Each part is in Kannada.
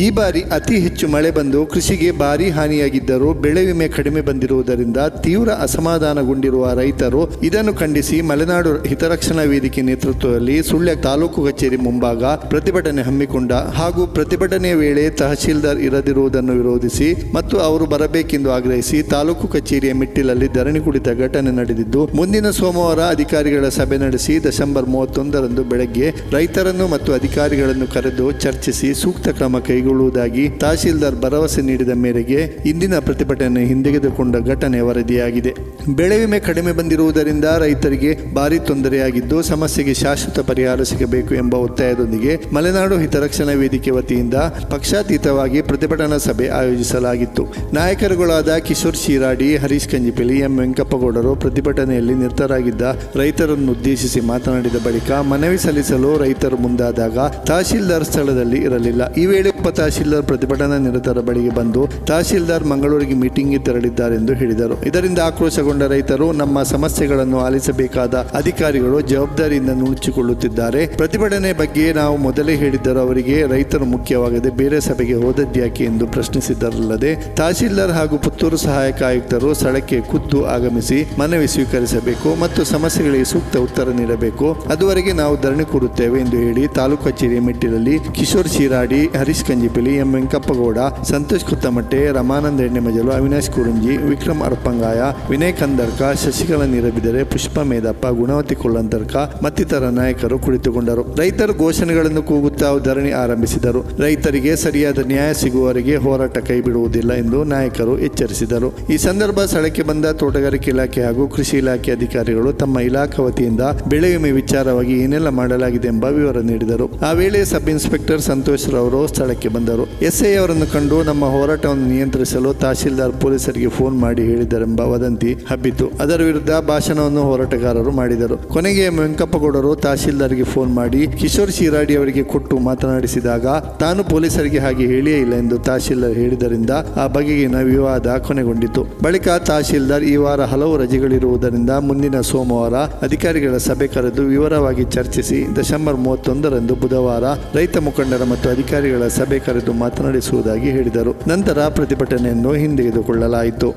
ಈ ಬಾರಿ ಅತಿ ಹೆಚ್ಚು ಮಳೆ ಬಂದು ಕೃಷಿಗೆ ಭಾರಿ ಹಾನಿಯಾಗಿದ್ದರೂ ಬೆಳೆ ವಿಮೆ ಕಡಿಮೆ ಬಂದಿರುವುದರಿಂದ ತೀವ್ರ ಅಸಮಾಧಾನಗೊಂಡಿರುವ ರೈತರು ಇದನ್ನು ಖಂಡಿಸಿ ಮಲೆನಾಡು ಹಿತರಕ್ಷಣಾ ವೇದಿಕೆ ನೇತೃತ್ವದಲ್ಲಿ ಸುಳ್ಯ ತಾಲೂಕು ಕಚೇರಿ ಮುಂಭಾಗ ಪ್ರತಿಭಟನೆ ಹಮ್ಮಿಕೊಂಡ ಹಾಗೂ ಪ್ರತಿಭಟನೆಯ ವೇಳೆ ತಹಶೀಲ್ದಾರ್ ಇರದಿರುವುದನ್ನು ವಿರೋಧಿಸಿ ಮತ್ತು ಅವರು ಬರಬೇಕೆಂದು ಆಗ್ರಹಿಸಿ ತಾಲೂಕು ಕಚೇರಿಯ ಮೆಟ್ಟಿಲಲ್ಲಿ ಧರಣಿ ಕುಳಿತ ಘಟನೆ ನಡೆದಿದ್ದು, ಮುಂದಿನ ಸೋಮವಾರ ಅಧಿಕಾರಿಗಳ ಸಭೆ ನಡೆಸಿ ಡಿಸೆಂಬರ್ ಮೂವತ್ತೊಂದರಂದು ಬೆಳಗ್ಗೆ ರೈತರನ್ನು ಮತ್ತು ಅಧಿಕಾರಿಗಳನ್ನು ಕರೆದು ಚರ್ಚಿಸಿ ಸೂಕ್ತ ಕ್ರಮ ಕೈಗೊಳ್ಳುವುದಾಗಿ ತಹಶೀಲ್ದಾರ್ ಭರವಸೆ ನೀಡಿದ ಮೇರೆಗೆ ಇಂದಿನ ಪ್ರತಿಭಟನೆ ಹಿಂದೆಗೆದುಕೊಂಡ ಘಟನೆ ವರದಿಯಾಗಿದೆ. ಬೆಳೆ ವಿಮೆ ಕಡಿಮೆ ಬಂದಿರುವುದರಿಂದ ರೈತರಿಗೆ ಭಾರಿ ತೊಂದರೆಯಾಗಿದ್ದು ಸಮಸ್ಯೆಗೆ ಶಾಶ್ವತ ಪರಿಹಾರ ಸಿಗಬೇಕು ಎಂಬ ಒತ್ತಾಯದೊಂದಿಗೆ ಮಲೆನಾಡು ಹಿತರಕ್ಷಣಾ ವೇದಿಕೆ ವತಿಯಿಂದ ಪಕ್ಷಾತೀತವಾಗಿ ಪ್ರತಿಭಟನಾ ಸಭೆ ಆಯೋಜಿಸಲಾಗಿತ್ತು. ನಾಯಕರುಗಳಾದ ಕಿಶೋರ್ ಶಿರಾಡಿ, ಹರೀಶ್ ಕಂಜಿಪಿಲಿ ಎಂ ವೆಂಕಪ್ಪಗೌಡರು ಪ್ರತಿಭಟನೆಯಲ್ಲಿ ನಿರತರಾಗಿದ್ದ ರೈತರನ್ನು ಉದ್ದೇಶಿಸಿ ಮಾತನಾಡಿದ ಬಳಿಕ ಮನವಿ ಸಲ್ಲಿಸಲು ರೈತರು ಮುಂದಾದಾಗ ತಹಶೀಲ್ದಾರ್ ಸ್ಥಳದಲ್ಲಿ ಇರಲಿಲ್ಲ. ಈ ವೇಳೆ ತಹಶೀಲ್ದಾರ್ ಪ್ರತಿಭಟನಾ ನಿರತರ ಬಳಿಗೆ ಬಂದು ತಹಶೀಲ್ದಾರ್ ಮಂಗಳೂರಿಗೆ ಮೀಟಿಂಗ್ಗೆ ತೆರಳಿದ್ದಾರೆಂದು ಹೇಳಿದರು. ಇದರಿಂದ ಆಕ್ರೋಶಗೊಂಡ ರೈತರು ನಮ್ಮ ಸಮಸ್ಯೆಗಳನ್ನು ಆಲಿಸಬೇಕಾದ ಅಧಿಕಾರಿಗಳು ಜವಾಬ್ದಾರಿಯಿಂದ ನುಣುಚಿಕೊಳ್ಳುತ್ತಿದ್ದಾರೆ. ಪ್ರತಿಭಟನೆ ಬಗ್ಗೆ ನಾವು ಮೊದಲೇ ಹೇಳಿದ್ದರೂ. ಅವರಿಗೆ ರೈತರು ಮುಖ್ಯವಾಗದೆ ಬೇರೆ ಸಭೆಗೆ ಹೋದದ್ಯಾಕೆ ಎಂದು ಪ್ರಶ್ನಿಸಿದ್ದರಲ್ಲದೆ ತಹಶೀಲ್ದಾರ್ ಹಾಗೂ ಪುತ್ತೂರು ಸಹಾಯಕ ಆಯುಕ್ತರು ಸ್ಥಳಕ್ಕೆ ಖುದ್ದು ಆಗಮಿಸಿ ಮನವಿ ಸ್ವೀಕರಿಸಬೇಕು ಮತ್ತು ಸಮಸ್ಯೆಗಳಿಗೆ ಸೂಕ್ತ ಉತ್ತರ ನೀಡಬೇಕು. ಅದುವರೆಗೆ ನಾವು ಧರಣಿ ಕೂರುತ್ತೇವೆ ಎಂದು ಹೇಳಿ ತಾಲೂಕು ಕಚೇರಿಯ ಮೆಟ್ಟಿಲಲ್ಲಿ ಕಿಶೋರ್ ಶಿರಾಡಿ, ಹರೀಶ್ ಎಂ ವೆಂಕಪ್ಪಗೌಡ, ಸಂತೋಷ್ ಕುತ್ತಮಟ್ಟೆ ರಮಾನಂದ ಎಣ್ಣೆಮಜಲು ಅವಿನಾಶ್ ಕುರುಂಜಿ, ವಿಕ್ರಮ್ ಅರ್ಪಂಗಾಯ, ವಿನಯ್ ಕಂದರ್ಕ, ಶಶಿಕಲಾ ನೀರಬಿದರೆ, ಪುಷ್ಪ ಮೇದಪ್ಪ, ಗುಣವತಿ ಕೊಳ್ಳಂತರ್ಕ ಮತ್ತಿತರ ನಾಯಕರು ಕುಳಿತುಕೊಂಡರು. ರೈತರು ಘೋಷಣೆಗಳನ್ನು ಕೂಗುತ್ತಾ ಧರಣಿ ಆರಂಭಿಸಿದರು. ರೈತರಿಗೆ ಸರಿಯಾದ ನ್ಯಾಯ ಸಿಗುವವರೆಗೆ ಹೋರಾಟ ಕೈಬಿಡುವುದಿಲ್ಲ ಎಂದು ನಾಯಕರು ಎಚ್ಚರಿಸಿದರು. ಈ ಸಂದರ್ಭ ಸ್ಥಳಕ್ಕೆ ಬಂದ ತೋಟಗಾರಿಕೆ ಇಲಾಖೆ ಹಾಗೂ ಕೃಷಿ ಇಲಾಖೆ ಅಧಿಕಾರಿಗಳು ತಮ್ಮ ಇಲಾಖಾ ವತಿಯಿಂದ ಬೆಳೆ ವಿಮೆ ವಿಚಾರವಾಗಿ ಏನೆಲ್ಲ ಮಾಡಲಾಗಿದೆ ಎಂಬ ವಿವರ ನೀಡಿದರು. ಆ ವೇಳೆ ಸಬ್ ಇನ್ಸ್ಪೆಕ್ಟರ್ ಸಂತೋಷ್ ರವರು ಸ್ಥಳಕ್ಕೆ ಬಂದರು. ಎಸ್ಐ ಅವರನ್ನು ಕಂಡು ನಮ್ಮ ಹೋರಾಟವನ್ನು ನಿಯಂತ್ರಿಸಲು ತಹಶೀಲ್ದಾರ್ ಪೊಲೀಸರಿಗೆ ಫೋನ್ ಮಾಡಿ ಹೇಳಿದರೆಂಬ ವದಂತಿ ಹಬ್ಬಿತು ಅದರ ವಿರುದ್ಧ ಭಾಷಣವನ್ನು ಹೋರಾಟಗಾರರು ಮಾಡಿದರು. ಕೊನೆಗೆ ವೆಂಕಪ್ಪಗೌಡರು ತಹಶೀಲ್ದಾರ್ಗೆ ಫೋನ್ ಮಾಡಿ, ಕಿಶೋರ್ ಶಿರಾಡಿ ಅವರಿಗೆ ಕೊಟ್ಟು ಮಾತನಾಡಿಸಿದಾಗ, ತಾನು ಪೊಲೀಸರಿಗೆ ಹಾಗೆ ಹೇಳಿಯೇ ಇಲ್ಲ ಎಂದು ತಹಶೀಲ್ದಾರ್ ಹೇಳಿದರಿಂದ ಆ ಬಗೆಗಿನ ವಿವಾದ ಕೊನೆಗೊಂಡಿತು. ಬಳಿಕ ತಹಶೀಲ್ದಾರ್ ಈ ವಾರ ಹಲವು ರಜೆಗಳಿರುವುದರಿಂದ ಮುಂದಿನ ಸೋಮವಾರ ಅಧಿಕಾರಿಗಳ ಸಭೆ ಕರೆದು ವಿವರವಾಗಿ ಚರ್ಚಿಸಿ, ಡಿಸೆಂಬರ್ ಮೂವತ್ತೊಂದರಂದು ಬುಧವಾರ ರೈತ ಮುಖಂಡರ ಮತ್ತು ಅಧಿಕಾರಿಗಳ ಸಭೆ ಕರೆದು ಮಾತನಾಡಿಸುವುದಾಗಿ ಹೇಳಿದರು. ನಂತರ ಪ್ರತಿಭಟನೆಯನ್ನು ಹಿಂದೆಗೆದುಕೊಳ್ಳಲಾಯಿತು.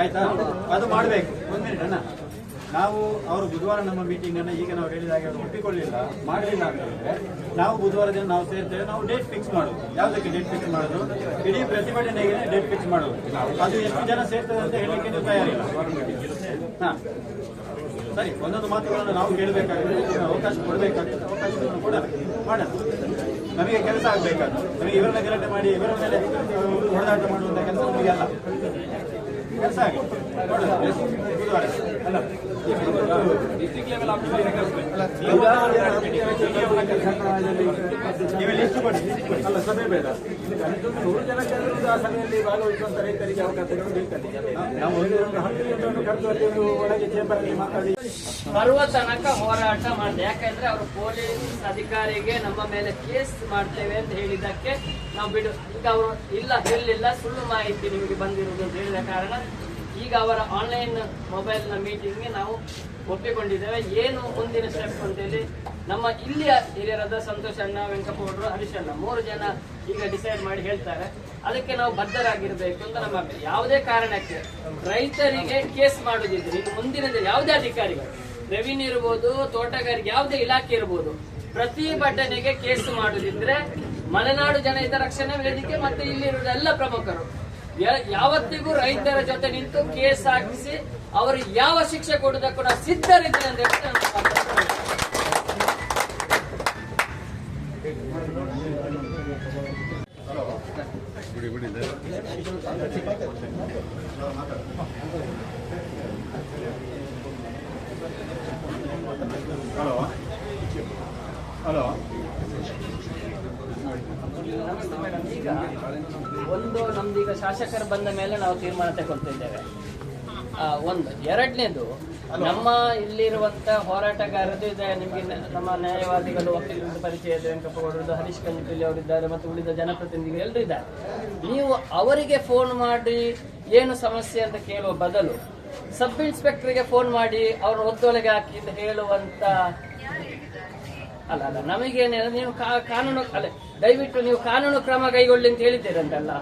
ಆಯ್ತಾ? ಅದು ಮಾಡಬೇಕು. ಒಂದು ಮಿನಿಟ್ ಅಣ್ಣ. ನಾವು ಅವರು ಬುಧವಾರ ನಮ್ಮ ಮೀಟಿಂಗ್ ಅನ್ನು ಈಗ ನಾವು ಹೇಳಿದಾಗ ಅವರು ಒಪ್ಪಿಕೊಳ್ಳಿಲ್ಲ, ಮಾಡಲಿಲ್ಲ ಅಂತ ನಾವು ಬುಧವಾರ ದಿನ ನಾವು ಸೇರ್ತೇವೆ, ನಾವು ಡೇಟ್ ಫಿಕ್ಸ್ ಮಾಡೋದು ಯಾವುದಕ್ಕೆ ಡೇಟ್ ಫಿಕ್ಸ್ ಮಾಡೋದು ಇಡೀ ಪ್ರತಿಭಟನೆಗೆ ಡೇಟ್ ಫಿಕ್ಸ್ ಮಾಡೋದು ಅದು ಎಷ್ಟು ಜನ ಸೇರ್ತದೆ ಅಂತ ಹೇಳಲಿಕ್ಕೆ ತಯಾರಿಲ್ಲ. ಹಾಂ. ಸರಿ, ಒಂದೊಂದು ಮಾತುಗಳನ್ನು ನಾವು ಕೇಳಬೇಕಾಗುತ್ತೆ ಅವಕಾಶ ಕೊಡಬೇಕಾಗುತ್ತೆ, ಅವಕಾಶವನ್ನು ಕೂಡ ಮಾಡೋಣ. ನಮಗೆ ಕೆಲಸ ಆಗಬೇಕಾದ ನಮಗೆ ಇವರನ್ನ ಗಲಾಟೆ ಮಾಡಿ, ಇವರ ಮೇಲೆ ಹೊಡೆದಾಟ ಮಾಡುವಂಥ ಕೆಲಸ ನಮಗೆ ಅಲ್ಲ ಕೆಲಸ ಆಗಿದೆ. ನೋಡೋದು ಅಲ್ಲ. ಬರುವ ತನಕ ಹೋರಾಟ ಮಾಡಿದೆ. ಯಾಕಂದ್ರೆ ಅವರು ಪೊಲೀಸ್ ಅಧಿಕಾರಿಗೆ ನಮ್ಮ ಮೇಲೆ ಕೇಸ್ ಮಾಡ್ತೇವೆ ಅಂತ ಹೇಳಿದ್ದಕ್ಕೆ ನಾವು ಬಿಡು. ಈಗ ಅವರು ಇಲ್ಲ ಹೇಳಿಲ್ಲ ಸುಳ್ಳು ಮಾಹಿತಿ ನಿಮಗೆ ಬಂದಿರುವುದು ಅಂತ ಹೇಳಿದ ಕಾರಣ ಈಗ ಅವರ ಆನ್ಲೈನ್ ಮೊಬೈಲ್ನ ಮೀಟಿಂಗ್ಗೆ ನಾವು ಒಪ್ಪಿಕೊಂಡಿದ್ದೇವೆ. ಏನು ಮುಂದಿನ ಸ್ಟೆಪ್ ಅಂತೇಳಿ ನಮ್ಮ ಇಲ್ಲಿಯ ಹಿರಿಯರಾದ ಸಂತೋಷ್ ಅಣ್ಣ ವೆಂಕಪ್ಪಗೌಡರು ಹರೀಶ್ ಅಣ್ಣ ಮೂರು ಜನ ಈಗ ಡಿಸೈಡ್ ಮಾಡಿ ಹೇಳ್ತಾರೆ. ಅದಕ್ಕೆ ನಾವು ಬದ್ಧರಾಗಿರ್ಬೇಕು ಅಂತ ನಮ್ಮ. ಯಾವುದೇ ಕಾರಣಕ್ಕೆ ರೈತರಿಗೆ ಕೇಸ್ ಮಾಡುದಿದ್ರೆ, ಇನ್ನು ಮುಂದಿನ ದಿನ ಯಾವುದೇ ಅಧಿಕಾರಿಗಳು ರೆವಿನ್ಯೂ ಇರ್ಬೋದು, ತೋಟಗಾರಿಕೆ, ಯಾವುದೇ ಇಲಾಖೆ ಇರ್ಬೋದು, ಪ್ರತಿಭಟನೆಗೆ ಕೇಸ್ ಮಾಡುದಿದ್ರೆ ಮಲೆನಾಡು ಜನ ರಕ್ಷಣಾ ವೇದಿಕೆ ಮತ್ತೆ ಇಲ್ಲಿರುವ ಎಲ್ಲ ಪ್ರಮುಖರು. ಯಾವತ್ತಿಗೂ ರೈತರ ಜೊತೆ ನಿಂತು ಕೇಸ್ ಹಾಕಿಸಿ ಅವರು ಯಾವ ಶಿಕ್ಷೆ ಕೊಡೋದಕ್ಕೂ ನಾವು ಅಂತ ಹೇಳಿ ಶಾಸಕರು ಬಂದ ಮೇಲೆ ನಾವು ತೀರ್ಮಾನ ತಗೊಳ್ತಿದ್ದೇವೆ ಒಂದು. ಎರಡನೇದು ನಮ್ಮ ಇಲ್ಲಿರುವಂತ ಹೋರಾಟಗಾರರು ಇದೆ. ನಿಮಗೆ ನಮ್ಮ ನ್ಯಾಯವಾದಿಗಳು ವಕೀಲರು ಪರಿಚಯ ಇದೆ. ವೆಂಕಪ್ಪಗೌಡರದು ಹರೀಶ್ ಅವರು ಅವರಿದ್ದಾರೆ ಮತ್ತು ಉಳಿದ ಜನಪ್ರತಿನಿಧಿಗಳು ಎಲ್ಲರೂ ಇದ್ದಾರೆ. ನೀವು ಅವರಿಗೆ ಫೋನ್ ಮಾಡಿ ಏನು ಸಮಸ್ಯೆ ಅಂತ ಕೇಳುವ ಬದಲು ಸಬ್ ಇನ್ಸ್ಪೆಕ್ಟರ್ಗೆ ಫೋನ್ ಮಾಡಿ ಅವ್ರ ಒತ್ತೊಳಗೆ ಹಾಕಿ ಅಂತ ಹೇಳುವಂತ ಅಲ್ಲ ಅಲ್ಲ ನಮಗೇನೆ ನೀವು ಕಾನೂನು ಅಲ್ಲ ದಯವಿಟ್ಟು ನೀವು ಕಾನೂನು ಕ್ರಮ ಕೈಗೊಳ್ಳಿ ಅಂತ ಹೇಳಿದ್ದೀರಂತಲ್ಲ.